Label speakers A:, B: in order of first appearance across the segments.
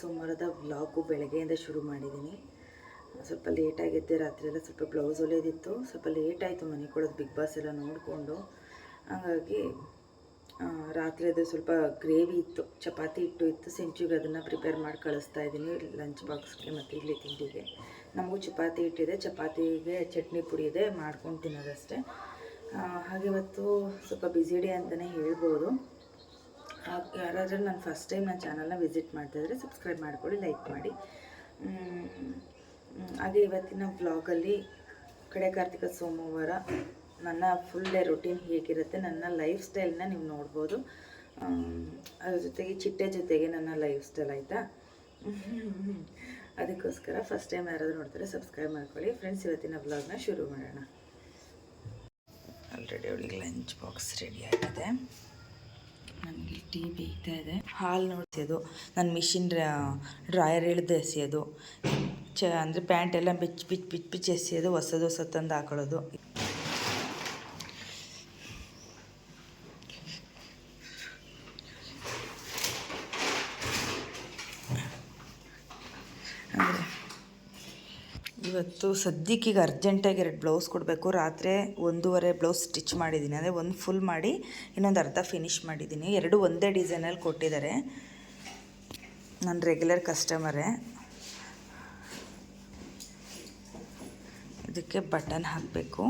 A: ಸೋಮವಾರದ ವ್ಲಾಗು ಬೆಳಗ್ಗೆಯಿಂದ ಶುರು ಮಾಡಿದ್ದೀನಿ. ಸ್ವಲ್ಪ ಲೇಟಾಗಿದ್ದೆ ರಾತ್ರಿ ಎಲ್ಲ ಸ್ವಲ್ಪ ಬ್ಲೌಸ್ ಹೊಲಿಯೋದಿತ್ತು. ಸ್ವಲ್ಪ ಲೇಟ್ ಆಯಿತು ಮನೆ ಕೊಡೋದು ಬಿಗ್ ಬಾಸ್ ಎಲ್ಲ ನೋಡಿಕೊಂಡು. ಹಾಗಾಗಿ ರಾತ್ರಿ ಅದು ಸ್ವಲ್ಪ ಗ್ರೇವಿ ಇತ್ತು, ಚಪಾತಿ ಹಿಟ್ಟು ಇತ್ತು, ಸೆಂಚುಗೆ ಅದನ್ನು ಪ್ರಿಪೇರ್ ಮಾಡಿ ಕಳಿಸ್ತಾ ಇದ್ದೀನಿ ಲಂಚ್ ಬಾಕ್ಸ್ಗೆ ಮತ್ತು ಇಲ್ಲಿ ತಿಂಡಿಗೆ. ನಮಗೂ ಚಪಾತಿ ಹಿಟ್ಟಿದೆ, ಚಪಾತಿಗೆ ಚಟ್ನಿ ಪುಡಿ ಇದೆ, ಮಾಡ್ಕೊಂಡು ತಿನ್ನೋದಷ್ಟೇ. ಹಾಗೆ ಇವತ್ತು ಸ್ವಲ್ಪ ಬ್ಯುಸಿ ಡೇ ಅಂತಲೇ ಹೇಳ್ಬೋದು. ಹಾಗೆ ಯಾರಾದರೂ ನಾನು ಫಸ್ಟ್ ಟೈಮ್ ನನ್ನ ಚಾನಲ್ನ ವಿಸಿಟ್ ಮಾಡ್ತಾಯಿದ್ರೆ ಸಬ್ಸ್ಕ್ರೈಬ್ ಮಾಡ್ಕೊಳ್ಳಿ ಲೈಕ್ ಮಾಡಿ. ಹಾಗೆ ಇವತ್ತಿನ ಬ್ಲಾಗಲ್ಲಿ ಕಡೆ ಕಾರ್ತಿಕ ಸೋಮವಾರ ನನ್ನ ಫುಲ್ ಡೇ ರೊಟೀನ್ ಹೇಗಿರುತ್ತೆ, ನನ್ನ ಲೈಫ್ ಸ್ಟೈಲ್ನ ನೀವು ನೋಡ್ಬೋದು. ಅದ್ರ ಜೊತೆಗೆ ಚಿಟ್ಟೆ ಜೊತೆಗೆ ನನ್ನ ಲೈಫ್ ಸ್ಟೈಲ್ ಆಯಿತಾ? ಅದಕ್ಕೋಸ್ಕರ ಫಸ್ಟ್ ಟೈಮ್ ಯಾರಾದರೂ ನೋಡ್ತಾರೆ ಸಬ್ಸ್ಕ್ರೈಬ್ ಮಾಡ್ಕೊಳ್ಳಿ. ಫ್ರೆಂಡ್ಸ್ ಇವತ್ತಿನ ಬ್ಲಾಗ್ನ ಶುರು ಮಾಡೋಣ. ಆಲ್ರೆಡಿ ಅವಳಿಗೆ ಲಂಚ್ ಬಾಕ್ಸ್ ರೆಡಿ ಆಗಿದೆ. ನನಗೆ ಟೀ ಬೇಯ್ತಾ ಇದೆ. ಹಾಲು ನೋಡ್ಸೋದು ನನ್ನ ಮಿಷಿನ್ ಡ್ರಾಯರ್ ಇಳ್ದು ಎಸೆಯೋದು ಚ, ಅಂದರೆ ಪ್ಯಾಂಟ್ ಎಲ್ಲ ಬಿಚ್ಚಿ ಬಿಚ್ಚಿ ಬಿಚ್ಚಿ ಬಿಚ್ಚಿ ಎಸೆಯೋದು ಹೊಸದು ಹೊಸ ತಂದು ಹಾಕೊಳ್ಳೋದು ಅಂದರೆ ಇವತ್ತು ಸದ್ಯಕ್ಕೆ ಈಗ ಅರ್ಜೆಂಟಾಗಿ ಎರಡು ಬ್ಲೌಸ್ ಕೊಡಬೇಕು. ರಾತ್ರಿ ಒಂದೂವರೆ ಬ್ಲೌಸ್ ಸ್ಟಿಚ್ ಮಾಡಿದ್ದೀನಿ. ಅಂದರೆ ಒಂದು ಫುಲ್ ಮಾಡಿ, ಇನ್ನೊಂದು ಅರ್ಧ ಫಿನಿಷ್ ಮಾಡಿದ್ದೀನಿ. ಎರಡು ಒಂದೇ ಡಿಸೈನಲ್ಲಿ ಕೊಟ್ಟಿದ್ದಾರೆ. ನನ್ನ ರೆಗ್ಯುಲರ್ ಕಸ್ಟಮರೇ ಇದಕ್ಕೆ ಬಟನ್ ಹಾಕಬೇಕು.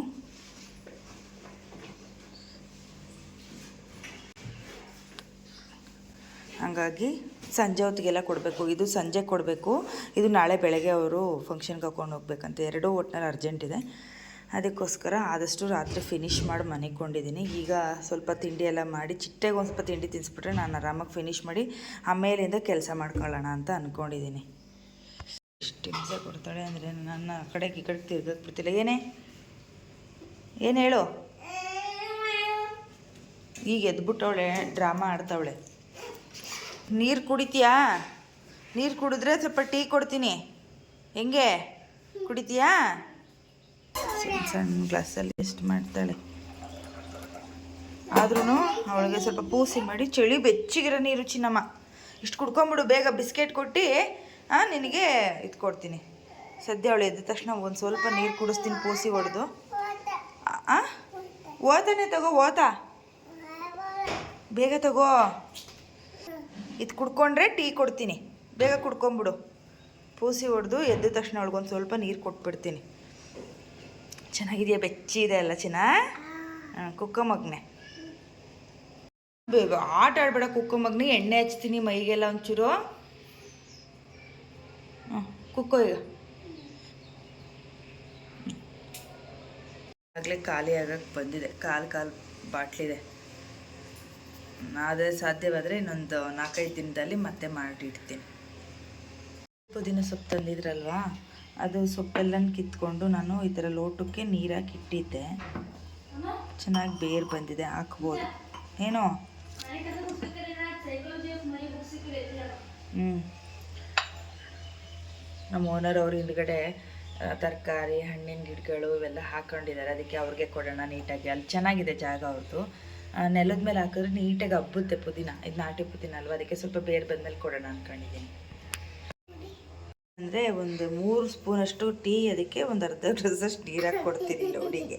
A: ಹಾಗಾಗಿ ಸಂಜೆ ಹೊತ್ತಿಗೆಲ್ಲ ಕೊಡಬೇಕು. ಇದು ಸಂಜೆ ಕೊಡಬೇಕು. ಇದು ನಾಳೆ ಬೆಳಗ್ಗೆ ಅವರು ಫಂಕ್ಷನ್ಗೆ ಹಾಕೊಂಡು ಹೋಗ್ಬೇಕಂತ ಎರಡೂ ಒಟ್ಟಿನಲ್ಲಿ ಅರ್ಜೆಂಟ್ ಇದೆ. ಅದಕ್ಕೋಸ್ಕರ ಆದಷ್ಟು ರಾತ್ರಿ ಫಿನಿಶ್ ಮಾಡಿ ಮನೆಗೆ ಕೊಂಡಿದ್ದೀನಿ ಈಗ ಸ್ವಲ್ಪ ತಿಂಡಿ ಎಲ್ಲ ಮಾಡಿ, ಚಿಟ್ಟೆಗೆ ಒಂದು ಸ್ವಲ್ಪ ತಿಂಡಿ ತಿನ್ನಿಸ್ಬಿಟ್ರೆ ನಾನು ಆರಾಮಾಗಿ ಫಿನಿಷ್ ಮಾಡಿ ಆಮೇಲಿಂದ ಕೆಲಸ ಮಾಡ್ಕೊಳ್ಳೋಣ ಅಂತ ಅಂದ್ಕೊಂಡಿದ್ದೀನಿ ಎಷ್ಟು ಹಿಂಸೆ ಕೊಡ್ತಾಳೆ ಅಂದರೆ ನನ್ನ ಆ ಕಡೆಗೆ ಈ ಕಡೆಗೆ ತಿರ್ಗಕ್ಕೆ ಬಿಡ್ತಿಲ್ಲ. ಏನೇ? ಏನು ಹೇಳು? ಈಗ ಎದ್ಬಿಟ್ಟವಳೆ ಡ್ರಾಮಾ ಆಡ್ತಾವಳೆ. ನೀರು ಕುಡಿತೀಯಾ? ನೀರು ಕುಡಿದ್ರೆ ಸ್ವಲ್ಪ ಟೀ ಕೊಡ್ತೀನಿ. ಹೆಂಗೆ? ಕುಡಿತೀಯಾ? ಸಣ್ಣ ಗ್ಲಾಸಲ್ಲಿ ಎಷ್ಟು ಮಾಡ್ತಾಳೆ. ಆದ್ರೂ ಅವಳಿಗೆ ಸ್ವಲ್ಪ ಪೂಸಿ ಮಾಡಿ ಚಳಿ ಬೆಚ್ಚಿಗಿರೋ ನೀರು ಚಿನ್ನಮ್ಮ. ಇಷ್ಟು ಕುಡ್ಕೊಂಬಿಡು, ಬೇಗ ಬಿಸ್ಕೆಟ್ ಕೊಟ್ಟು ಹಾಂ ನಿನಗೆ ಇದು ಕೊಡ್ತೀನಿ. ಸದ್ಯ ಅವಳು ಎದ್ದ ತಕ್ಷಣ ಒಂದು ಸ್ವಲ್ಪ ನೀರು ಕುಡಿಸ್ತೀನಿ, ಪೂಸಿ ಹೊಡೆದು. ಹಾಂ ಓತಾನೆ ತಗೋ, ಓತಾ. ಬೇಗ ತಗೋ. ಇದು ಕುಡ್ಕೊಂಡ್ರೆ ಟೀ ಕೊಡ್ತೀನಿ. ಬೇಗ ಕುಡ್ಕೊಂಬಿಡು. ಪೂಸಿ ಹೊಡೆದು ಎದ್ದ ತಕ್ಷಣ ಅವಳಿಗೊಂದು ಸ್ವಲ್ಪ ನೀರು ಕೊಟ್ಬಿಡ್ತೀನಿ. ಚೆನ್ನಾಗಿದೆಯಾ? ಬೆಚ್ಚಿ ಇದೆ ಅಲ್ಲ ಚಿನ್ನ? ಕುಕ್ಕ ಮಗ್ನೆ. ಆಟ ಆಡಬೇಡ ಕುಕ್ಕ ಮಗ್ನಿ. ಎಣ್ಣೆ ಹಚ್ತೀನಿ ಮೈಗೆಲ್ಲ ಒಂಚೂರು. ಹಾಂ, ಕುಕ್ಕೋ ಈಗ. ಆಗಲೇ ಖಾಲಿ ಆಗಕ್ಕೆ ಬಂದಿದೆ. ಕಾಲು ಕಾಲು ಬಾಟ್ಲಿದೆ. ಅದೇ ಸಾಧ್ಯವಾದರೆ ಇನ್ನೊಂದು ನಾಲ್ಕೈದು ದಿನದಲ್ಲಿ ಮತ್ತೆ ಮಾಡಿಡ್ತೀನಿ ಪುದೀನ ಸೊಪ್ಪು ತಂದಿದ್ರಲ್ವಾ ಅದು ಸೊಪ್ಪೆಲ್ಲ ಕಿತ್ಕೊಂಡು ನಾನು ಈ ಥರ ಲೋಟಕ್ಕೆ ನೀರಾಗಿ ಇಟ್ಟಿದ್ದೆ. ಚೆನ್ನಾಗಿ ಬೇರು ಬಂದಿದೆ, ಹಾಕ್ಬೋದು. ಏನೋ? ಹ್ಞೂ ನಮ್ಮ ಓನರ್ ಅವ್ರ ಹಿಂದ್ಗಡೆ ತರಕಾರಿ, ಹಣ್ಣಿನ ಗಿಡಗಳು ಇವೆಲ್ಲ ಹಾಕೊಂಡಿದ್ದಾರೆ. ಅದಕ್ಕೆ ಅವ್ರಿಗೆ ಕೊಡೋಣ ನೀಟಾಗಿ. ಅಲ್ಲಿ ಚೆನ್ನಾಗಿದೆ ಜಾಗ ಅವ್ರದ್ದು ನೆಲದ ಮೇಲೆ ಹಾಕಿದ್ರೆ ನೀಟಾಗಿ ಹಬ್ಬುತ್ತೆ ಪುದೀನ. ಇದು ನಾಟಿ ಪುದೀನ ಅಲ್ವಾ? ಅದಕ್ಕೆ ಸ್ವಲ್ಪ ಬೇರೆ ಬಂದ್ಮೇಲೆ ಕೊಡೋಣ ಅಂದ್ಕೊಂಡಿದ್ದೀನಿ ಅಂದರೆ ಒಂದು ಮೂರು ಸ್ಪೂನಷ್ಟು ಟೀ ಅದಕ್ಕೆ ಒಂದು ಅರ್ಧ ಗ್ಲಾಸಷ್ಟು ನೀರಾಗಿ ಕೊಡ್ತೀನಿ ಲೋಡಿಗೆ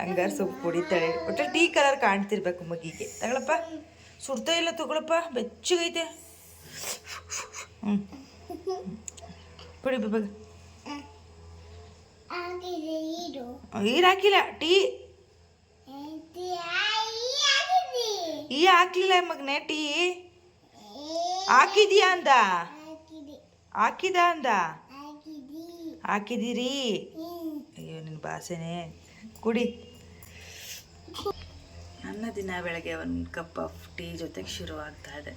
A: ಹಂಗಾರೆ ಸ್ವಲ್ಪ ಕುಡಿತಾಳೆ ಒಟ್ಟು ಟೀ ಕಲರ್ ಕಾಣ್ತಿರ್ಬೇಕು ಮಗಿಗೆ. ತಗೊಳಪ್ಪ. ಸುಡ್ತಾ ಇಲ್ಲ ತಗೊಳಪ್ಪ. ಬೆಚ್ಚಗೈತೆ. ಹ್ಞೂ ಕುಡಿ ಬೇಗ. ನೀರು ಹಾಕಿಲ್ಲ. ಟೀ. ಈ ಹಾಕ್ಲಿಲ್ಲ ಮಗನೇ ಟೀ ಹಾಕಿದ್ಯಾ ಅಂದ? ಹಾಕಿದ ಅಂದ? ಹಾಕಿದಿರಿ. ಅಯ್ಯೋ ನಿನ್ನ ಭಾಷೆನೇ. ಕುಡಿ. ನನ್ನ ದಿನ ಬೆಳಗ್ಗೆ ಒಂದು ಕಪ್ ಆಫ್ ಟೀ ಜೊತೆಗೆ ಶುರು ಆಗ್ತಾ ಇದೆ.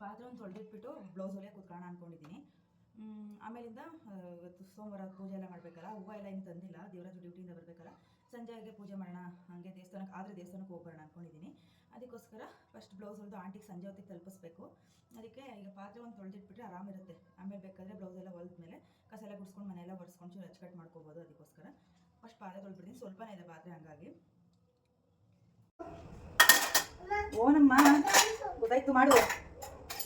A: ಪಾತ್ರೆ ಒಂದು ತೊಳೆದಿಟ್ಬಿಟ್ಟು ಬ್ಲೌಸ್ ಹೊಲಿಯೋಕೆ ಕೂತ್ಕೊಳ್ಳೋಣ ಅಂದ್ಕೊಂಡಿದ್ದೀನಿ ಆಮೇಲಿಂದ ಇವತ್ತು ಸೋಮವಾರ ಪೂಜೆ ಎಲ್ಲ ಮಾಡಬೇಕಲ್ಲ, ಹೂವು ಎಲ್ಲ ಏನು ತಂದಿಲ್ಲ, ದೇವರಾಜು ಡ್ಯೂಟಿಯಿಂದ ಬರಬೇಕಲ್ಲ ಸಂಜೆಗೆ ಪೂಜೆ ಮಾಡೋಣ, ಹಾಗೆ ದೇವಸ್ಥಾನಕ್ಕೆ ಆದರೆ ದೇವಸ್ಥಾನಕ್ಕೆ ಹೋಗ್ಬರೋಣ ಅಂದ್ಕೊಂಡಿದ್ದೀನಿ ಅದಕ್ಕೋಸ್ಕರ ಫಸ್ಟ್ ಬ್ಲೌಸ್ ಹೊಲಿದು ಆಂಟಿಗೆ ಸಂಜೆ ಹೊತ್ತಿಗೆ ತಲುಪಿಸ್ಬೇಕು. ಅದಕ್ಕೆ ಈಗ ಪಾತ್ರೆ ಒಂದು ತೊಳೆದಿಟ್ಬಿಟ್ರೆ ಆರಾಮಿರುತ್ತೆ. ಆಮೇಲೆ ಬೇಕಾದರೆ ಬ್ಲೌಸ್ ಎಲ್ಲ ಹೊಲಿದ್ಮೇಲೆ ಕಸ ಎಲ್ಲ ಗುಡಿಸ್ಕೊಂಡು ಮನೆಯೆಲ್ಲ ಒರೆಸ್ಕೊಂಡು ಚೂರು ಕಟ್ ಮಾಡ್ಕೋಬೋದು ಅದಕ್ಕೋಸ್ಕರ. ಫಸ್ಟ್ ಪಾತ್ರೆ ತೊಳೆದ್ಬಿಡ್ತೀನಿ ಸ್ವಲ್ಪನೇ ಇದೆ ಪಾತ್ರೆ ಹಂಗಾಗಿ. ಓನಮ್ಮ, ಗೊತ್ತಾಯ್ತು, ಮಾಡು.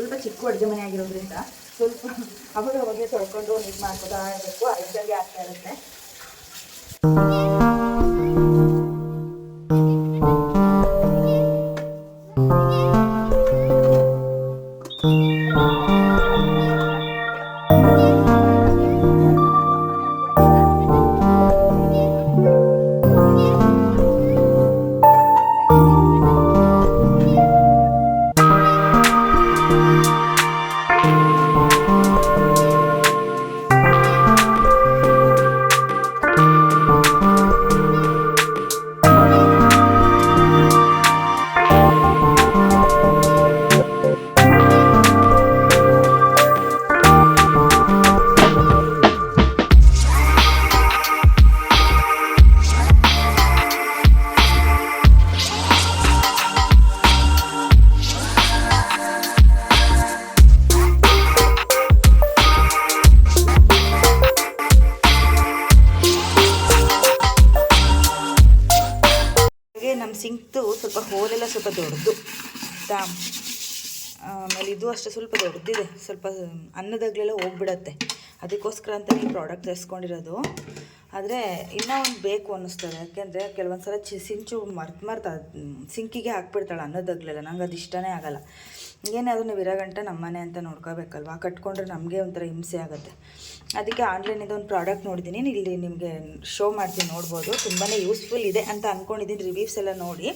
A: ಸ್ವಲ್ಪ ಚಿಕ್ಕ ಅಡುಗೆ ಮನೆ ಆಗಿರೋದ್ರಿಂದ ಸ್ವಲ್ಪ ಅವಾಗ ಅವಾಗೆ ತೊಳ್ಕೊಂಡು ಇದು ಮಾಡ್ಕೊತಾ ಇರಬೇಕು ಇದ್ದಂಗೆ ಆಗ್ತಾ ಇರುತ್ತೆ. ಸ್ವಲ್ಪ ಅನ್ನದಾಗಲೆಲ್ಲ ಹೋಗ್ಬಿಡತ್ತೆ. ಅದಕ್ಕೋಸ್ಕರ ಅಂತ ಈ ಪ್ರಾಡಕ್ಟ್ ತರಿಸ್ಕೊಂಡಿರೋದು. ಆದರೆ ಇನ್ನೂ ಒಂದು ಬೇಕು ಅನ್ನಿಸ್ತದೆ. ಯಾಕೆಂದರೆ ಕೆಲವೊಂದು ಸಲ ಚಿ, ಸಿಂಚು ಮರ್ತು ಮರ್ತು ಸಿಂಕಿಗೆ ಹಾಕ್ಬಿಡ್ತಾಳೆ ಅನ್ನೋದಾಗಲಿಲ್ಲ. ನಂಗೆ ಅದು ಇಷ್ಟನೇ ಆಗಲ್ಲ. ಏನಾದರೂ ನೀವು ಇರೋ ಗಂಟೆ ನಮ್ಮನೆ ಅಂತ ನೋಡ್ಕೋಬೇಕಲ್ವಾ? ಕಟ್ಕೊಂಡ್ರೆ ನಮಗೆ ಒಂಥರ ಹಿಂಸೆ ಆಗುತ್ತೆ. ಅದಕ್ಕೆ ಆನ್ಲೈನಿಂದ ಒಂದು ಪ್ರಾಡಕ್ಟ್ ನೋಡಿದ್ದೀನಿ ಇಲ್ಲಿ ನಿಮಗೆ ಶೋ ಮಾಡ್ತೀನಿ, ನೋಡ್ಬೋದು. ತುಂಬಾ ಯೂಸ್ಫುಲ್ ಇದೆ ಅಂತ ಅಂದ್ಕೊಂಡಿದ್ದೀನಿ ರಿವ್ಯೂಸ್ ಎಲ್ಲ ನೋಡಿ.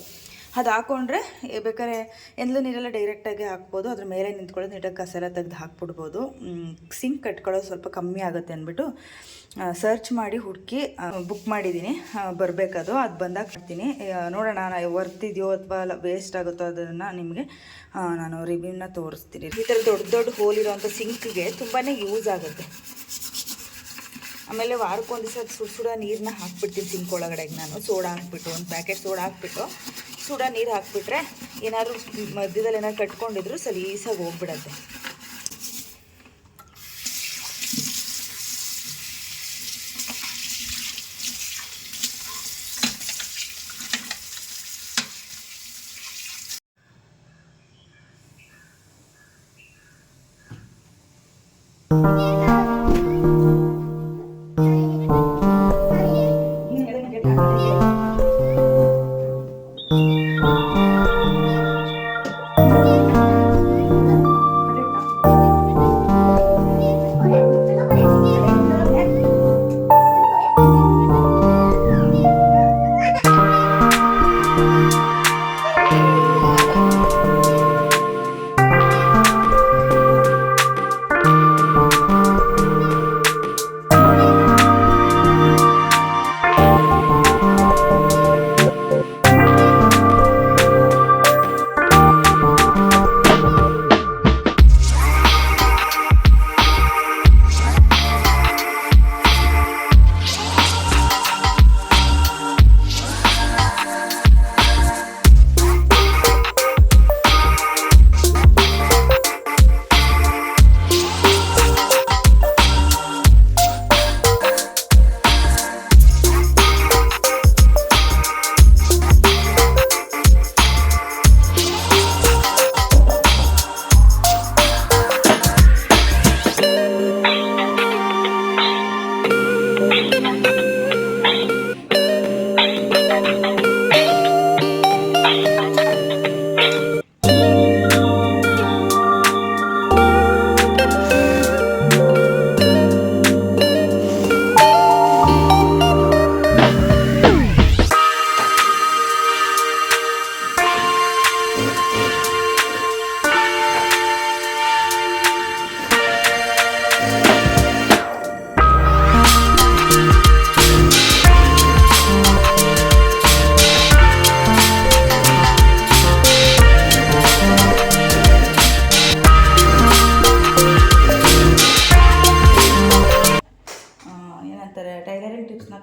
A: ಅದು ಹಾಕ್ಕೊಂಡ್ರೆ ಬೇಕಾದ್ರೆ ಎಂದ್ಲು ನೀರೆಲ್ಲ ಡೈರೆಕ್ಟಾಗಿ ಹಾಕ್ಬೋದು. ಅದ್ರ ಮೇಲೆ ನಿಂತ್ಕೊಳ್ಳೋದು, ನೀಟಾಗಿ ಕಸ ಎಲ್ಲ ತೆಗೆದು ಹಾಕ್ಬಿಡ್ಬೋದು. ಸಿಂಕ್ ಕಟ್ಕೊಳ್ಳೋದು ಸ್ವಲ್ಪ ಕಮ್ಮಿ ಆಗುತ್ತೆ ಅಂದ್ಬಿಟ್ಟು ಸರ್ಚ್ ಮಾಡಿ ಹುಡುಕಿ ಬುಕ್ ಮಾಡಿದ್ದೀನಿ ಬರಬೇಕದು. ಅದು ಬಂದಾಗ ಮಾಡ್ತೀನಿ. ನೋಡೋಣ, ನಾನು ವರ್ತಿದೆಯೋ ಅಥವಾ ವೇಸ್ಟ್ ಆಗುತ್ತೋ ಅದನ್ನು ನಿಮಗೆ ನಾನು ರಿವ್ಯೂನ ತೋರಿಸ್ತೀನಿ. ಈ ಥರ ದೊಡ್ಡ ದೊಡ್ಡ ಹೋಲ್ ಇರೋವಂಥ ಸಿಂಕ್ಗೆ ತುಂಬಾ ಯೂಸ್ ಆಗುತ್ತೆ. ಆಮೇಲೆ ವಾರಕ್ಕೊಂದು ದಿವಸ ಸುಡು ಸುಡ ನೀರನ್ನ ಹಾಕ್ಬಿಡ್ತೀನಿ ಸಿಂಕ್ ಒಳಗಡೆಗೆ ನಾನು. ಸೋಡಾ ಹಾಕ್ಬಿಟ್ಟು, ಒಂದು ಪ್ಯಾಕೆಟ್ ಸೋಡಾ ಹಾಕ್ಬಿಟ್ಟು ಸುಡ ನೀರು ಹಾಕ್ಬಿಟ್ರೆ ಏನಾದರೂ ಮಧ್ಯದಲ್ಲಿ ಏನಾದ್ರು ಕಟ್ಕೊಂಡಿದ್ರು ಸಲೀಸಾಗಿ ಹೋಗ್ಬಿಡತ್ತೆ.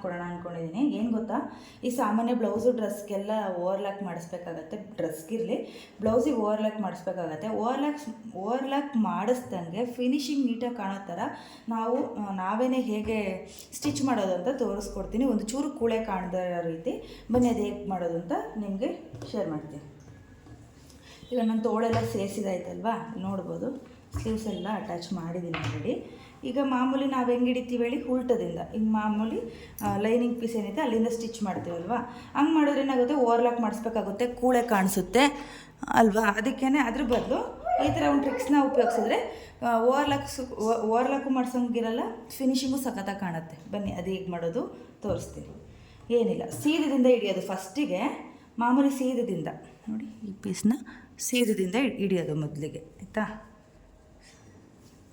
A: ಕೊಡೋಣ ಅಂದ್ಕೊಂಡಿದ್ದೀನಿ ಏನು ಗೊತ್ತಾ? ಈ ಸಾಮಾನ್ಯ ಬ್ಲೌಸು ಡ್ರೆಸ್ಗೆಲ್ಲ ಓವರ್ಲ್ಯಾಕ್ ಮಾಡಿಸ್ಬೇಕಾಗತ್ತೆ. ಡ್ರೆಸ್ಗಿರಲಿ ಬ್ಲೌಸಿಗೆ ಓವರ್ಲ್ಯಾಕ್ ಮಾಡಿಸ್ಬೇಕಾಗತ್ತೆ. ಓವರ್ಲ್ಯಾಕ್ಸ್ ಓವರ್ಲ್ಯಾಕ್ ಮಾಡಿಸ್ದಂಗೆ ಫಿನಿಶಿಂಗ್ ನೀಟಾಗಿ ಕಾಣೋ ಥರ ನಾವು ನಾವೇನೆ ನಾವೇನೇ ಹೇಗೆ ಸ್ಟಿಚ್ ಮಾಡೋದು ಅಂತ ತೋರಿಸ್ಕೊಡ್ತೀನಿ. ಒಂದು ಚೂರು ಕೂಳೆ ಕಾಣದ ರೀತಿ. ಬನ್ನಿ, ಅದು ಹೇಗೆ ಮಾಡೋದು ಅಂತ ನಿಮಗೆ ಶೇರ್ ಮಾಡ್ತೀನಿ. ಈಗ ನನ್ನ ತೋಳೆಲ್ಲ ಸೇರಿಸಿದಾಯ್ತಲ್ವಾ? ನೋಡ್ಬೋದು. ಸ್ಲೀವ್ಸ್ ಎಲ್ಲ ಅಟ್ಯಾಚ್ ಮಾಡಿದ್ದೀನಿ ಆಲ್ರೆಡಿ. ಈಗ ಮಾಮೂಲಿ ನಾವು ಹೆಂಗೆ ಹಿಡಿತೀವಿ ಹೇಳಿ ಉಲ್ಟದಿಂದ. ಈಗ ಮಾಮೂಲಿ ಲೈನಿಂಗ್ ಪೀಸ್ ಏನಿದೆ ಅಲ್ಲಿಂದ ಸ್ಟಿಚ್ ಮಾಡ್ತೀವಲ್ವಾ? ಹಂಗೆ ಮಾಡಿದ್ರೆ ಏನಾಗುತ್ತೆ? ಓವರ್ಲಾಕ್ ಮಾಡಿಸ್ಬೇಕಾಗುತ್ತೆ, ಕೂಳೆ ಕಾಣಿಸುತ್ತೆ, ಅಲ್ವಾ? ಅದಕ್ಕೇ ಅದ್ರ ಬದಲು ಈ ಥರ ಒಂದು ಟ್ರಿಕ್ಸ್ನ ಉಪಯೋಗಿಸಿದ್ರೆ ಓವರ್ಲಾಕ್ಸ್ ಓವರ್ಲಾಕು ಮಾಡ್ಸೋಂಗಿರಲ್ಲ ಫಿನಿಷಿಂಗು ಸಖತ್ತಾಗಿ ಕಾಣುತ್ತೆ. ಬನ್ನಿ, ಅದು ಹೇಗೆ ಮಾಡೋದು ತೋರಿಸ್ತೀವಿ ಏನಿಲ್ಲ, ಸೀದದಿಂದ ಹಿಡಿಯೋದು ಫಸ್ಟಿಗೆ ಮಾಮೂಲಿ ಸೀದದಿಂದ. ನೋಡಿ, ಈ ಪೀಸ್ನ ಸೀದದಿಂದ ಹಿಡ್- ಹಿಡಿಯೋದು ಮೊದಲಿಗೆ, ಆಯಿತಾ?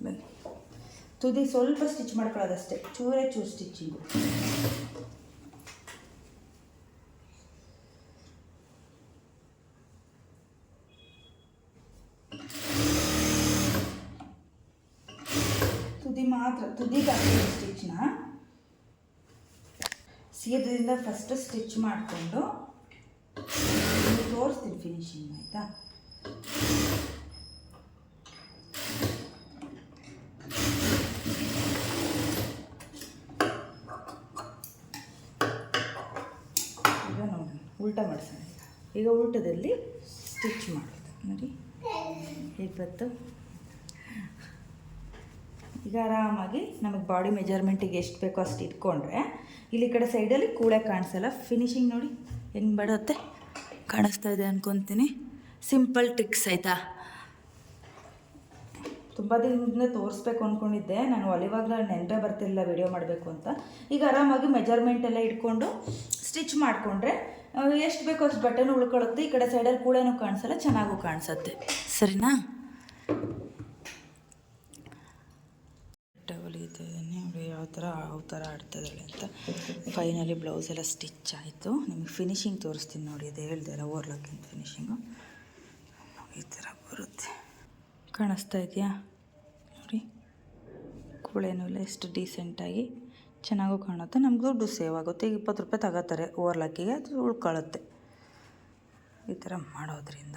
A: ಬನ್ನಿ. ತುದಿ ಸ್ವಲ್ಪ ಸ್ಟಿಚ್ ಮಾಡ್ಕೊಳ್ಳೋದಷ್ಟೇ ಚೂರೇ ಚೂರು ಸ್ಟಿಚಿಂಗು ತುದಿ ಮಾತ್ರ, ತುದಿಗೆ ಹಾಕ್ತೀನಿ ಸ್ಟಿಚ್ನ ಸೀದದಿಂದ ಫಸ್ಟ್ ಸ್ಟಿಚ್ ಮಾಡಿಕೊಂಡು, ತೋರಿಸ್ತೀನಿ ಫಿನಿಶಿಂಗ್ ಆಯಿತಾ ಈಗ ನೋಡಿ ಉಲ್ಟಾ ಮಾಡಿಸೋಣ. ಈಗ ಉಲ್ಟದಲ್ಲಿ ಸ್ಟಿಚ್ ಮಾಡೋದು. ನೋಡಿ. ಬಂತು? ಈಗ ಆರಾಮಾಗಿ ನಮಗೆ ಬಾಡಿ ಮೆಜರ್ಮೆಂಟಿಗೆ ಎಷ್ಟು ಬೇಕೋ ಅಷ್ಟು ಇಟ್ಕೊಂಡ್ರೆ, ಇಲ್ಲಿ ಕಡೆ ಸೈಡಲ್ಲಿ ಕೂಳೆ ಕಾಣಿಸಲ್ಲ ಫಿನಿಶಿಂಗ್ ನೋಡಿ. ಹೆಂಗೆ ಬರುತ್ತೆ? ಕಾಣಿಸ್ತಾ ಇದೆ ಅಂದ್ಕೊತೀನಿ ಸಿಂಪಲ್ ಟ್ರಿಕ್ಸ್ ಆಯಿತಾ? ತುಂಬ ದಿನದಿಂದ ತೋರಿಸ್ಬೇಕು ಅಂದ್ಕೊಂಡಿದ್ದೆ ನಾನು ಒಲಿವಾಗಲೇ ನೆನಪೇ ಬರ್ತಿರಲಿಲ್ಲ ವಿಡಿಯೋ ಮಾಡಬೇಕು ಅಂತ. ಈಗ ಆರಾಮಾಗಿ ಮೆಜರ್ಮೆಂಟ್ ಎಲ್ಲ ಇಟ್ಕೊಂಡು ಸ್ಟಿಚ್ ಮಾಡಿಕೊಂಡ್ರೆ ಎಷ್ಟು ಬೇಕೋ ಅಷ್ಟು ಬಟ್ಟೆನೂ ಉಳ್ಕೊಳ್ಳುತ್ತೆ. ಈ ಕಡೆ ಸೈಡಲ್ಲಿ ಕೂಳೆನೂ ಕಾಣಿಸಲ್ಲ, ಚೆನ್ನಾಗೂ ಕಾಣಿಸುತ್ತೆ. ಸರಿನಾ? ಅವಳು ಯಾವ ಥರ ಯಾವ ಥರ ಆಡ್ತಿದ್ದಾಳೆ ಅಂತ. ಫೈನಲಿ ಬ್ಲೌಸ್ ಎಲ್ಲ ಸ್ಟಿಚ್ ಆಯಿತು. ನಿಮಗೆ ಫಿನಿಶಿಂಗ್ ತೋರಿಸ್ತೀನಿ ನೋಡಿ ಅದು ಹೇಳ್ದೆ ಅಲ್ಲ ಓರ್ಲಕ್ಕಿಂತ ಫಿನಿಶಿಂಗು ಈ ಥರ ಬರುತ್ತೆ. ಕಾಣಿಸ್ತಾ ಇದೆಯಾ? ನೋಡಿ, ಕೂಳೆನೂ ಇಲ್ಲ ಎಷ್ಟು ಡೀಸೆಂಟಾಗಿ ಚೆನ್ನಾಗೂ ಕಾಣುತ್ತೆ, ನಮ್ಗೆ ದುಡ್ಡು ಸೇವ್ ಆಗುತ್ತೆ. ಈಗ ಇಪ್ಪತ್ತು ರೂಪಾಯಿ ತಗೋತಾರೆ ಓವರ್ಲಾಕಿಗೆ ಅದು ಉಳ್ಕೊಳ್ಳುತ್ತೆ. ಈ ಥರ ಮಾಡೋದ್ರಿಂದ.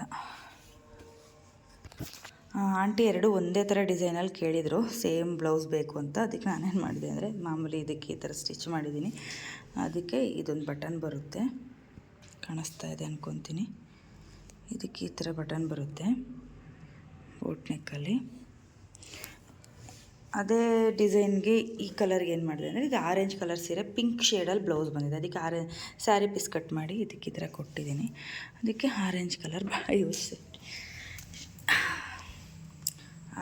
A: ಆಂಟಿ ಎರಡು ಒಂದೇ ಥರ ಡಿಸೈನಲ್ಲಿ ಕೇಳಿದರು ಸೇಮ್ ಬ್ಲೌಸ್ ಬೇಕು ಅಂತ. ಅದಕ್ಕೆ ನಾನೇನು ಮಾಡಿದೆ ಅಂದರೆ, ಮಾಮೂಲಿ ಇದಕ್ಕೆ ಈ ಥರ ಸ್ಟಿಚ್ ಮಾಡಿದ್ದೀನಿ. ಅದಕ್ಕೆ ಇದೊಂದು ಬಟನ್ ಬರುತ್ತೆ. ಕಾಣಿಸ್ತಾ ಇದೆ ಅಂದ್ಕೊತೀನಿ ಇದಕ್ಕೆ ಈ ಥರ ಬಟನ್ ಬರುತ್ತೆ. ಬೋಟ್ ನೆಕ್ಕಲ್ಲಿ ಅದೇ ಡಿಸೈನ್ಗೆ ಈ ಕಲರ್ಗೆ ಏನು ಮಾಡಿದೆ ಅಂದರೆ ಇದು ಆರೆಂಜ್ ಕಲರ್ ಸೀರೆ ಪಿಂಕ್ ಶೇಡಲ್ಲಿ ಬ್ಲೌಸ್ ಬಂದಿದೆ. ಅದಕ್ಕೆ ಆರೆ ಸ್ಯಾರಿ ಪೀಸ್ ಕಟ್ ಮಾಡಿ ಇದಕ್ಕೆ ಈ ಥರ ಕೊಟ್ಟಿದ್ದೀನಿ. ಅದಕ್ಕೆ ಆರೆಂಜ್ ಕಲರ್ ಭಾಳ ಯೂಸ್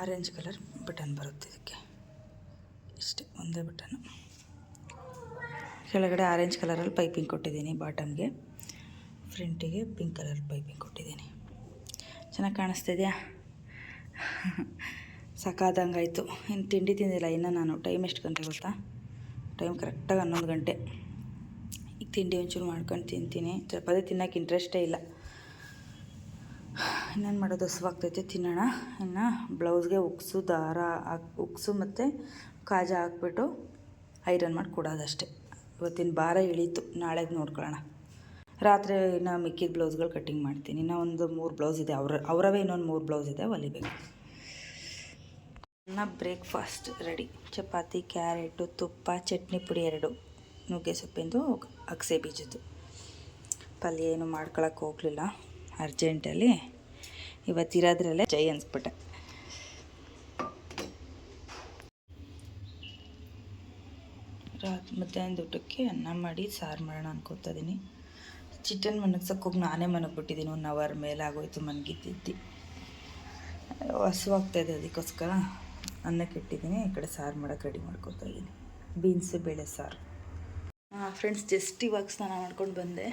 A: ಆರೆಂಜ್ ಕಲರ್ ಬಟನ್ ಬರುತ್ತೆ ಇದಕ್ಕೆ. ಇಷ್ಟೇ, ಒಂದೇ ಬಟನ್ ಕೆಳಗಡೆ ಆರೆಂಜ್ ಕಲರಲ್ಲಿ ಪೈಪಿಂಗ್ ಕೊಟ್ಟಿದ್ದೀನಿ ಬಾಟಮ್ಗೆ ಫ್ರಂಟಿಗೆ ಪಿಂಕ್ ಕಲರ್ ಪೈಪಿಂಗ್ ಕೊಟ್ಟಿದ್ದೀನಿ. ಚೆನ್ನಾಗಿ ಕಾಣಿಸ್ತಿದೆಯಾ ಸಾಕಾದಂಗಾಯಿತು. ಇನ್ನು ತಿಂಡಿ ತಿಂದಿಲ್ಲ, ಇನ್ನು ನಾನು. ಟೈಮ್ ಎಷ್ಟು ಗಂಟೆ ಗೊತ್ತಾ? ಟೈಮ್ ಕರೆಕ್ಟಾಗಿ ಹನ್ನೊಂದು ಗಂಟೆ. ಈಗ ತಿಂಡಿ ಒಂಚೂರು ಮಾಡ್ಕೊಂಡು ತಿಂತೀನಿ. ಚಪಾತಿ ತಿನ್ನೋಕೆ ಇಂಟ್ರೆಸ್ಟೇ ಇಲ್ಲ. ಇನ್ನೇನು ಮಾಡೋದು? ಹಸುವಾಗ್ತೈತೆ ತಿನ್ನೋಣ. ಇನ್ನು ಬ್ಲೌಸ್ಗೆ ಉಕ್ಸು, ದಾರ ಹಾಕ್, ಉಕ್ಸು ಮತ್ತು ಕಾಜಾ ಹಾಕ್ಬಿಟ್ಟು ಐರನ್ ಮಾಡಿ ಕೊಡೋದಷ್ಟೇ. ಇವತ್ತಿನ ಭಾರ ಇಳೀತು. ನಾಳೆಗೆ ನೋಡ್ಕೊಳ್ಳೋಣ. ರಾತ್ರಿ ಇನ್ನು ಮಿಕ್ಕಿದ ಬ್ಲೌಸ್ಗಳು ಕಟ್ಟಿಂಗ್ ಮಾಡ್ತೀನಿ. ಇನ್ನೂ ಒಂದು ಮೂರು ಬ್ಲೌಸ್ ಇದೆ. ಅವ್ರ, ಅವರವೇ ಇನ್ನೊಂದು ಮೂರು ಬ್ಲೌಸ್ ಇದೆ, ಹೊಲಿಬೇಕು. ನನ್ನ ಬ್ರೇಕ್ಫಾಸ್ಟ್ ರೆಡಿ. ಚಪಾತಿ, ಕ್ಯಾರೆಟು, ತುಪ್ಪ, ಚಟ್ನಿ ಪುಡಿ ಎರಡು. ನುಗ್ಗೆ ಸೊಪ್ಪಿಂದು ಅಗಸೆ ಬೀಜದ್ದು. ಪಲ್ಯ ಏನು ಮಾಡ್ಕೊಳಕ್ಕೆ ಹೋಗಲಿಲ್ಲ. ಅರ್ಜೆಂಟಲ್ಲಿ ಇವತ್ತಿರೋದ್ರಲ್ಲೇ ಜೈ ಅನ್ಸ್ಬಿಟ್ಟೆ. ರಾತ್ ಮಧ್ಯಾಹ್ನದ ಊಟಕ್ಕೆ ಅನ್ನ ಮಾಡಿ ಸಾರು ಮಾಡೋಣ ಅನ್ಕೋತಾ ಇದ್ದೀನಿ ಚಿಕನ್ ಮನಗ್ಸಕ್ಕೆ ಹೋಗಿ ನಾನೇ ಮನಗ್ಬಿಟ್ಟಿದ್ದೀನಿ ಒನ್ ಅವರ್ ಮೇಲೆ ಆಗೋಯ್ತು ಮನಗಿದ್ದಿದ್ದು ಹಸುವಾಗ್ತಾಯಿದೆ ಅದಕ್ಕೋಸ್ಕರ. ಅನ್ನಕ್ಕೆ ಇಟ್ಟಿದ್ದೀನಿ, ಈ ಕಡೆ ಸಾರು ಮಾಡೋಕ್ಕೆ ರೆಡಿ ಮಾಡ್ಕೊತಾ ಇದ್ದೀನಿ. ಬೀನ್ಸ್ ಬೇಳೆ ಸಾರು. ಫ್ರೆಂಡ್ಸ್ ಜಸ್ಟ್ ಇವಾಗ ಸ್ನಾನ ಮಾಡ್ಕೊಂಡು ಬಂದೆ.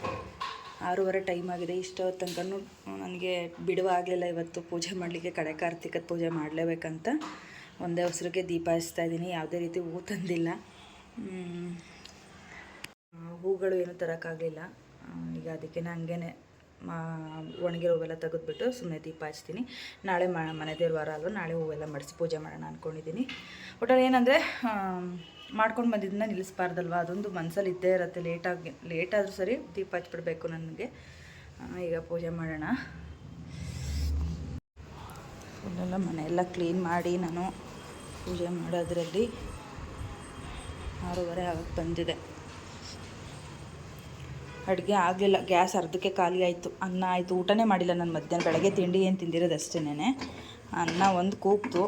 A: ಆರೂವರೆ ಟೈಮ್ ಆಗಿದೆ. ಇಷ್ಟ ತನಕನೂ ನನಗೆ ಬಿಡುವ ಆಗಲಿಲ್ಲ ಇವತ್ತು. ಪೂಜೆ ಮಾಡಲಿಕ್ಕೆ ಕಡೆ ಕಾರ್ತಿಕದ ಪೂಜೆ ಮಾಡಲೇಬೇಕಂತ ಒಂದೇ ಹೊಸರಿಗೆ ದೀಪ ಹಚ್ತಾ ಇದ್ದೀನಿ. ಯಾವುದೇ ರೀತಿ ಹೂ ತಂದಿಲ್ಲ. ಹೂಗಳು ಏನೂ ತರೋಕ್ಕಾಗಲಿಲ್ಲ ಈಗ ಅದಕ್ಕೆ ಹಂಗೇ ಒಣಗಿರೋ ಹೂವೆಲ್ಲ ತೆಗೆದ್ಬಿಟ್ಟು ಸುಮ್ಮನೆ ದೀಪ ಹಚ್ತೀನಿ. ನಾಳೆ ಮನೆ ದೇವ್ರ ವಾರ ಅಲ್ವಾ, ನಾಳೆ ಹೂವೆಲ್ಲ ಮಡಿಸಿ ಪೂಜೆ ಮಾಡೋಣ ಅಂದ್ಕೊಂಡಿದ್ದೀನಿ ಒಟ್ಟಲ್ಲಿ ಏನಂದರೆ ಮಾಡ್ಕೊಂಡು ಬಂದಿದ್ದನ್ನ ನಿಲ್ಲಿಸ್ಬಾರ್ದಲ್ವ? ಅದೊಂದು ಮನಸ್ಸಲ್ಲಿ ಇದ್ದೇ ಇರುತ್ತೆ. ಲೇಟಾಗಿ ಲೇಟಾದರೂ ಸರಿ ದೀಪ ಹಚ್ಬಿಡ್ಬೇಕು ನನಗೆ. ಈಗ ಪೂಜೆ ಮಾಡೋಣ. ಫುಲ್ಲೆಲ್ಲ ಮನೆಯೆಲ್ಲ ಕ್ಲೀನ್ ಮಾಡಿ ನಾನು ಪೂಜೆ ಮಾಡೋದ್ರಲ್ಲಿ ಆರೂವರೆ ಆಗಕ್ಕೆ ಬಂದಿದೆ. ಅಡುಗೆ ಆಗಲಿಲ್ಲ. ಗ್ಯಾಸ್ ಅರ್ಧಕ್ಕೆ ಖಾಲಿ ಆಯಿತು. ಅನ್ನ ಆಯಿತು. ಊಟನೇ ಮಾಡಿಲ್ಲ ನಾನು ಮಧ್ಯಾಹ್ನ. ಬೆಳಗ್ಗೆ ತಿಂಡಿ ಏನು ತಿಂದಿರೋದು ಅಷ್ಟೇನೆ ಅನ್ನ ಒಂದು ಕೂಗ್ತು.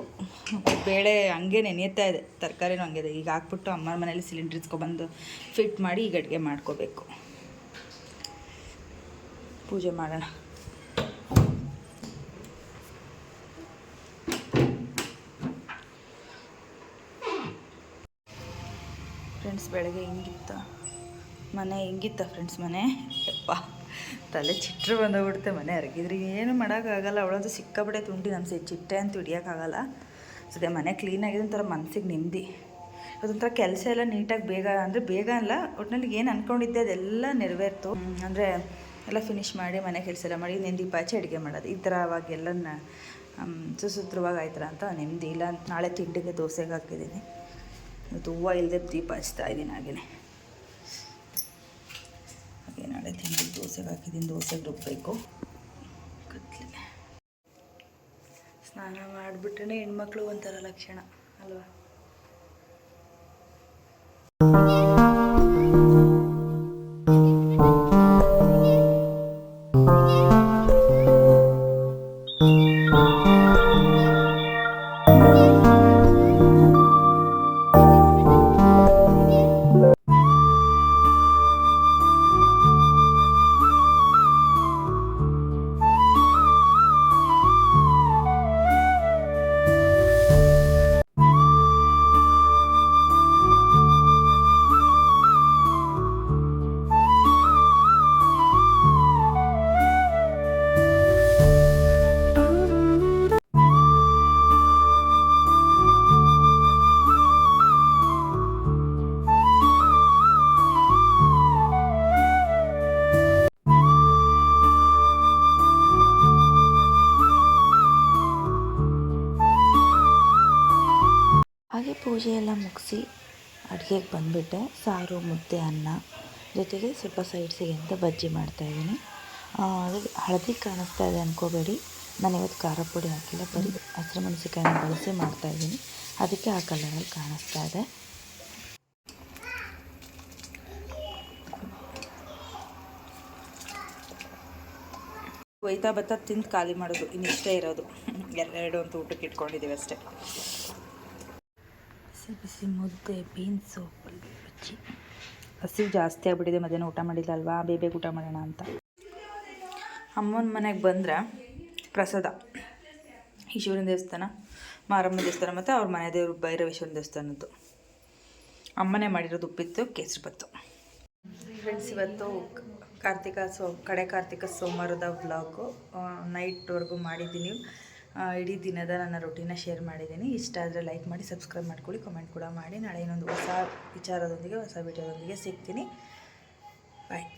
A: ಬೇಳೆ ಹಂಗೆ ನೆನೆಯುತ್ತಾ ಇದೆ. ತರಕಾರಿನೂ ಹಂಗೆ ಇದೆ. ಈಗ ಹಾಕ್ಬಿಟ್ಟು ಅಮ್ಮನ ಮನೇಲಿ ಸಿಲಿಂಡ್ರ್ ಇಸ್ಕೊಬಂದು ಫಿಟ್ ಮಾಡಿ ಈಗ ಅಡುಗೆ ಮಾಡ್ಕೋಬೇಕು. ಪೂಜೆ ಮಾಡೋಣ. ಫ್ರೆಂಡ್ಸ್ ಬೆಳಗ್ಗೆ ಹಿಂಗಿತ್ತ? ಮನೆ ಹಿಂಗಿತ್ತ ಫ್ರೆಂಡ್ಸ್ ಮನೆ? ಯಪ್ಪ, ತಲೆ ಚಿಟ್ರು ಬಂದೋಗ್ಬಿಡುತ್ತೆ ಮನೆ ಅರಗಿದ್ರೆ. ಏನು ಮಾಡೋಕ್ಕಾಗಲ್ಲ, ಅವಳಂತೂ ಸಿಕ್ಕಾಪಟ್ಟೆ ತುಂಡಿ ನಮ್ಮ ಚಿಟ್ಟೆ ಅಂತ ಹಿಡಿಯೋಕ್ಕಾಗಲ್ಲ. ಸದ್ಯ ಮನೆ ಕ್ಲೀನಾಗಿದೆ ಒಂಥರ ಮನಸ್ಸಿಗೆ ನೆಮ್ಮದಿ. ಅದೊಂಥರ ಕೆಲಸ ಎಲ್ಲ ನೀಟಾಗಿ ಬೇಗ, ಅಂದರೆ ಬೇಗ ಅಲ್ಲ ಒಟ್ಟಿನಲ್ಲಿ ಏನು ಅಂದ್ಕೊಂಡಿದ್ದೆ ಅದೆಲ್ಲ ನೆರವೇರ್ತು. ಅಂದರೆ ಎಲ್ಲ ಫಿನಿಷ್ ಮಾಡಿ ಮನೆ ಕೆಲಸ ಎಲ್ಲ ಮಾಡಿ, ನೆಂದಿ ಪಾಚೆ ಅಡುಗೆ ಮಾಡೋದು. ಈ ಥರ ಅವಾಗೆಲ್ಲ ಸುಸೂತ್ರವಾಗಿ ಆಯ್ತಲ್ಲ ಅಂತ ನೆಮ್ಮದಿ ಇಲ್ಲ ನಾಳೆ ತಿಂಡಿಗೆ ದೋಸೆಗೆ ಹಾಕಿದ್ದೀನಿ. ತುಂಬ ಇಲ್ಲದೆ ದೀಪ ಹಚ್ತಾ ಇದ್ದೀನಿ ಹಾಗೆಯೇ ದೋಸೆಗೆ ಹಾಕಿದ್ದೀನಿ ದೋಸೆಗೆ ರುಬ್ಬಬೇಕು ಸ್ನಾನ ಮಾಡಿಬಿಟ್ರೆ ಹೆಣ್ಮಕ್ಳು ಒಂಥರ ಲಕ್ಷಣ ಅಲ್ವಾ? ಹಾಗೆ ಪೂಜೆ ಎಲ್ಲ ಮುಗಿಸಿ ಅಡುಗೆಗೆ ಬಂದುಬಿಟ್ಟೆ. ಸಾರು, ಮುದ್ದೆ, ಅನ್ನ ಜೊತೆಗೆ ಸ್ವಲ್ಪ ಸೈಡ್ಸಿಗೆ ಅಂತ ಬಜ್ಜಿ ಮಾಡ್ತಾಯಿದ್ದೀನಿ ಹಳದಿ ಕಾಣಿಸ್ತಾ ಇದೆ ಅಂದ್ಕೋಬೇಡಿ ನಾನು ಇವತ್ತು ಖಾರ ಪುಡಿ ಹಾಕಿಲ್ಲ. ಬರೀ ಹಸಿರು ಮೆಣಸಿಕಾಯಿನ ಬಳಸಿ ಮಾಡ್ತಾಯಿದ್ದೀನಿ ಅದಕ್ಕೆ ಆ ಕಲರಲ್ಲಿ ಕಾಣಿಸ್ತಾ ಇದೆ. ಒಯ್ತಾ ಬತ್ತ ತಿಂದು ಖಾಲಿ ಮಾಡೋದು ಇನ್ನಿಷ್ಟೇ ಇರೋದು. ಎರಡು ಅಂತ ಊಟಕ್ಕೆ ಇಟ್ಕೊಂಡಿದ್ದೀವಿ ಅಷ್ಟೇ. ಬಿಸಿ ಬಿಸಿ ಮುದ್ದೆ ಬೀನ್ಸು ಪಲ್ಯ, ಬಜ್ಜಿ. ಹಸಿವು ಜಾಸ್ತಿ ಆಗ್ಬಿಟ್ಟಿದೆ, ಮಧ್ಯಾಹ್ನ ಊಟ ಮಾಡಿಲ್ಲ ಅಲ್ವಾ ಬೇಬೇಗ ಊಟ ಮಾಡೋಣ ಅಂತ. ಅಮ್ಮನ ಮನೆಗೆ ಬಂದರೆ ಪ್ರಸಾದ. ಈಶ್ವರನ ದೇವಸ್ಥಾನ ಮಾರಮ್ಮ ದೇವಸ್ಥಾನ ಮತ್ತು ಅವ್ರ ಮನೆ ದೇವರು ಭೈರವೇಶ್ವರನ ದೇವಸ್ಥಾನದ್ದು. ಅಮ್ಮನೇ ಮಾಡಿರೋದು ಉಪ್ಪಿತ್ತು ಕೇಸರಿಬತ್ತು ಫ್ರೆಂಡ್ಸ್ ಇವತ್ತು ಕಾರ್ತಿಕ ಸೋ, ಕಡೆ ಕಾರ್ತಿಕ ಸೋಮವಾರದ ವ್ಲಾಗು ನೈಟ್ವರೆಗೂ ಮಾಡಿದ್ದೀನಿ. ಇಡೀ ದಿನದ ನನ್ನ ರೊಟೀನ ಶೇರ್ ಮಾಡಿದ್ದೀನಿ. ಇಷ್ಟ ಆದರೆ ಲೈಕ್ ಮಾಡಿ ಸಬ್ಸ್ಕ್ರೈಬ್ ಮಾಡ್ಕೊಳ್ಳಿ ಕಮೆಂಟ್ ಕೂಡ ಮಾಡಿ. ನಾಳೆ ಇನ್ನೊಂದು ಹೊಸ ವಿಚಾರದೊಂದಿಗೆ, ಹೊಸ ವಿಡಿಯೋದೊಂದಿಗೆ ಸಿಗ್ತೀನಿ. ಬಾಯ್